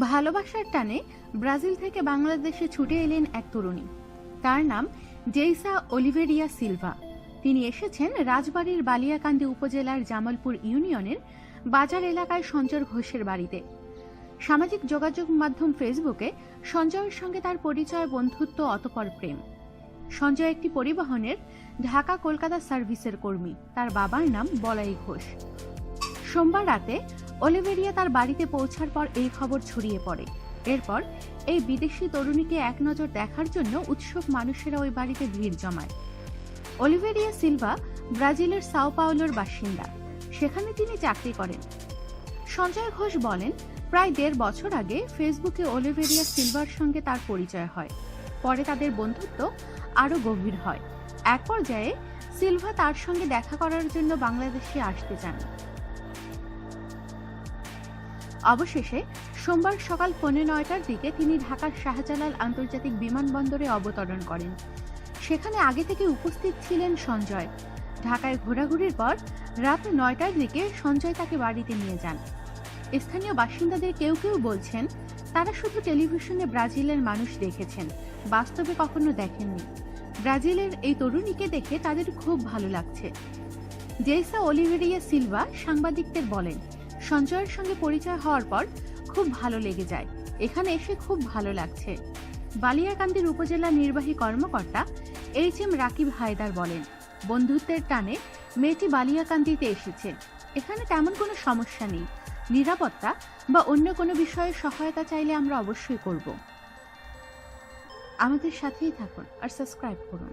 ভালোবাসার টানে ব্রাজিল থেকে বাংলাদেশে ছুটে এলেন এক তরুণী। তার নাম জেইসা অলিভেরিয়া সিলভা। তিনি এসেছেন রাজবাড়ির বালিয়াকান্দি উপজেলার জামালপুর ইউনিয়নের বাজার এলাকায় সঞ্জয় ঘোষের বাড়িতে। সামাজিক যোগাযোগ মাধ্যম ফেসবুকে সঞ্জয়ের সঙ্গে তার পরিচয়, বন্ধুত্ব, অতপর প্রেম। সঞ্জয় একটি পরিবহনের ঢাকা কলকাতা সার্ভিসের কর্মী। তার বাবার নাম বলাই ঘোষ। সোমবার রাতে অলিভেরিয়া তার বাড়িতে পৌঁছার পর এই খবর ছড়িয়ে পড়ে। এরপর এই বিদেশি তরুণীকে এক নজর দেখার জন্য উৎসুক মানুষেরা ওই বাড়িতে ভিড় জমায়। অলিভেরিয়া সিলভা ব্রাজিলের সাও পাওলোর বাসিন্দা। সেখানে তিনি চাকরি করেন। সঞ্জয় ঘোষ বলেন, প্রায় দেড় বছর আগে ফেসবুকে অলিভেরিয়া সিলভার সঙ্গে তার পরিচয় হয়। পরে তাদের বন্ধুত্ব আরও গভীর হয়। এক পর্যায়ে সিলভা তার সঙ্গে দেখা করার জন্য বাংলাদেশে আসতে চান। অবশেষে সোমবার সকাল পৌনে নয়টার দিকে তিনি ঢাকার শাহজালাল আন্তর্জাতিক বিমানবন্দরে অবতরণ করেন। সেখানে আগে থেকে উপস্থিত ছিলেন সঞ্জয়। ঢাকায় ঘোরাঘুরির পর রাত নয়টার দিকে সঞ্জয় তাকে বাড়িতে নিয়ে যান। স্থানীয় বাসিন্দাদের কেউ কেউ বলছেন, তারা শুধু টেলিভিশনে ব্রাজিলের মানুষ দেখেছেন, বাস্তবে কখনো দেখেননি। ব্রাজিলের এই তরুণীকে দেখে তাদের খুব ভালো লাগছে। জেইসা অলিভেরিয়া সিলভা সাংবাদিকদের বলেন সঞ্জয়ের সঙ্গে পরিচয় হওয়ার পর খুব ভালো লেগে যায়। এখানে এসে খুব ভালো লাগছে। বালিয়াকান্দির উপজেলা নির্বাহী কর্মকর্তা এইচ এম রাকিব হায়দার বলেন, বন্ধুত্বের টানে মেয়েটি বালিয়াকান্দিতে এসেছে। এখানে তেমন কোনো সমস্যা নেই। নিরাপত্তা বা অন্য কোনো বিষয়ে সহায়তা চাইলে আমরা অবশ্যই করব। আমাদের সাথেই থাকুন আর সাবস্ক্রাইব করুন।